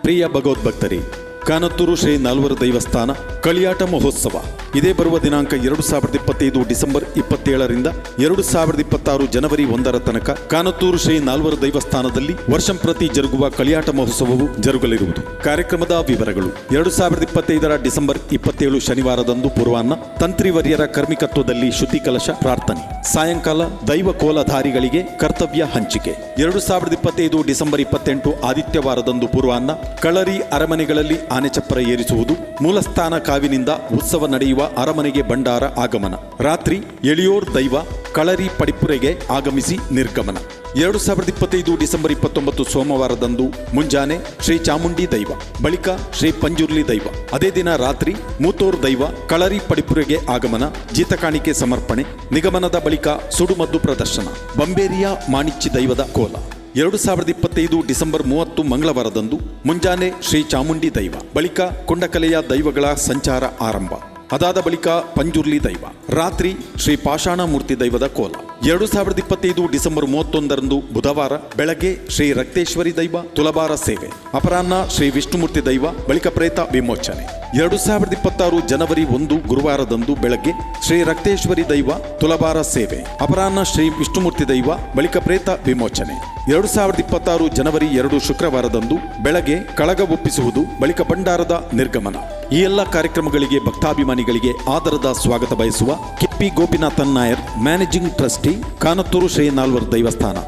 ಪ್ರಿಯ ಭಗವದ್ಭಕ್ತರಿ ಕಾನತ್ತೂರು ಶ್ರೀ ನಾಲ್ವರು ದೈವಸ್ಥಾನ ಕಳಿಯಾಟ ಮಹೋತ್ಸವ. ಇದೇ ಬರುವ ದಿನಾಂಕ ಎರಡು ಸಾವಿರದ ಇಪ್ಪತ್ತೈದು ಡಿಸೆಂಬರ್ ಇಪ್ಪತ್ತೇಳರಿಂದ ಎರಡು ಸಾವಿರದ ಇಪ್ಪತ್ತಾರು ಜನವರಿ ಒಂದರ ತನಕ ಕಾನತ್ತೂರು ಶ್ರೀ ನಾಲ್ವರ ದೈವಸ್ಥಾನದಲ್ಲಿ ವರ್ಷಂಪ್ರತಿ ಜರುಗುವ ಕಲಿಯಾಟ ಮಹೋತ್ಸವವು ಜರುಗಲಿರುವುದು. ಕಾರ್ಯಕ್ರಮದ ವಿವರಗಳು. ಎರಡು ಸಾವಿರದ ಇಪ್ಪತ್ತೈದರ ಡಿಸೆಂಬರ್ ಇಪ್ಪತ್ತೇಳು ಶನಿವಾರದಂದು ಪೂರ್ವಾಹ್ನ ತಂತ್ರಿವರ್ಯರ ಕರ್ಮಿಕತ್ವದಲ್ಲಿ ಶುದ್ಧಿ ಕಲಶ ಪ್ರಾರ್ಥನೆ. ಸಾಯಂಕಾಲ ದೈವ ಕೋಲಧಾರಿಗಳಿಗೆ ಕರ್ತವ್ಯ ಹಂಚಿಕೆ. ಎರಡು ಸಾವಿರದ ಇಪ್ಪತ್ತೈದು ಡಿಸೆಂಬರ್ ಇಪ್ಪತ್ತೆಂಟು ಆದಿತ್ಯವಾರದಂದು ಪೂರ್ವಾಹ್ನ ಕಳರಿ ಅರಮನೆಗಳಲ್ಲಿ ಆನೆಚಪ್ಪರ ಏರಿಸುವುದು ಮೂಲಸ್ಥಾನ ಕಾವಿನಿಂದ ಉತ್ಸವ ನಡೆಯುವ ಅರಮನೆಗೆ ಭಂಡಾರ ಆಗಮನ. ರಾತ್ರಿ ಎಳಿಯೋರ್ ದೈವ ಕಳರಿ ಪಡಿಪುರೆಗೆ ಆಗಮಿಸಿ ನಿರ್ಗಮನ. ಎರಡು ಸಾವಿರದ ಇಪ್ಪತ್ತೈದು ಡಿಸೆಂಬರ್ ಇಪ್ಪತ್ತೊಂಬತ್ತು ಸೋಮವಾರದಂದು ಮುಂಜಾನೆ ಶ್ರೀ ಚಾಮುಂಡಿ ದೈವ, ಬಳಿಕ ಶ್ರೀ ಪಂಜುರ್ಲಿ ದೈವ. ಅದೇ ದಿನ ರಾತ್ರಿ ಮೂತೋರ್ ದೈವ ಕಳರಿ ಪಡಿಪುರೆಗೆ ಆಗಮನ, ಜೀತಕಾಣಿಕೆ ಸಮರ್ಪಣೆ, ನಿಗಮನದ ಬಳಿಕ ಸುಡುಮದ್ದು ಪ್ರದರ್ಶನ. ಬಂಬೇರಿಯ ಮಾಣಿಚ್ಚಿ ದೈವದ ಕೋಲ. ಎರಡು ಸಾವಿರದ ಇಪ್ಪತ್ತೈದು ಡಿಸೆಂಬರ್ ಮೂವತ್ತು ಮಂಗಳವಾರದಂದು ಮುಂಜಾನೆ ಶ್ರೀ ಚಾಮುಂಡಿ ದೈವ, ಬಳಿಕ ಕೊಂಡಕಲೆಯ ದೈವಗಳ ಸಂಚಾರ ಆರಂಭ. ಅದಾದ ಬಳಿಕ ಪಂಜುರ್ಲಿ ದೈವ. ರಾತ್ರಿ ಶ್ರೀ ಪಾಷಾಣ ಮೂರ್ತಿ ದೈವದ ಕೋಲ. ಎರಡು ಸಾವಿರದ ಇಪ್ಪತ್ತೈದು ಡಿಸೆಂಬರ್ ಮೂವತ್ತೊಂದರಂದು ಬುಧವಾರ ಬೆಳಗ್ಗೆ ಶ್ರೀ ರಕ್ತೇಶ್ವರಿ ದೈವ ತುಲಬಾರ ಸೇವೆ. ಅಪರಾಹ್ನ ಶ್ರೀ ವಿಷ್ಣುಮೂರ್ತಿ ದೈವ ಬಳಿಕ ಪ್ರೇತ ವಿಮೋಚನೆ. ಎರಡು ಸಾವಿರದ ಇಪ್ಪತ್ತಾರು ಜನವರಿ ಒಂದು ಗುರುವಾರದಂದು ಬೆಳಗ್ಗೆ ಶ್ರೀ ರಕ್ತೇಶ್ವರಿ ದೈವ ತುಲಬಾರ ಸೇವೆ. ಅಪರಾಹ್ನ ಶ್ರೀ ವಿಷ್ಣುಮೂರ್ತಿ ದೈವ ಬಳಿಕ ಪ್ರೇತ ವಿಮೋಚನೆ. ಎರಡು ಸಾವಿರದ ಇಪ್ಪತ್ತಾರು ಜನವರಿ ಎರಡು ಶುಕ್ರವಾರದಂದು ಬೆಳಗ್ಗೆ ಕಳಗ ಒಪ್ಪಿಸುವುದು ಬಳಿಕ ಭಂಡಾರದ ನಿರ್ಗಮನ. ಈ ಎಲ್ಲ ಕಾರ್ಯಕ್ರಮಗಳಿಗೆ ಭಕ್ತಾಭಿಮಾನಿಗಳಿಗೆ ಆದರದ ಸ್ವಾಗತ ಬಯಸುವ ಕಿಪ್ಪಿ ಗೋಪಿನಾಥನ್ ನಾಯರ್ ಮ್ಯಾನೇಜಿಂಗ್ ಟ್ರಸ್ಟಿ ಕಾನತ್ತೂರು ಶ್ರೀ ನಾಲ್ವರ್ ದೈವಸ್ಥಾನ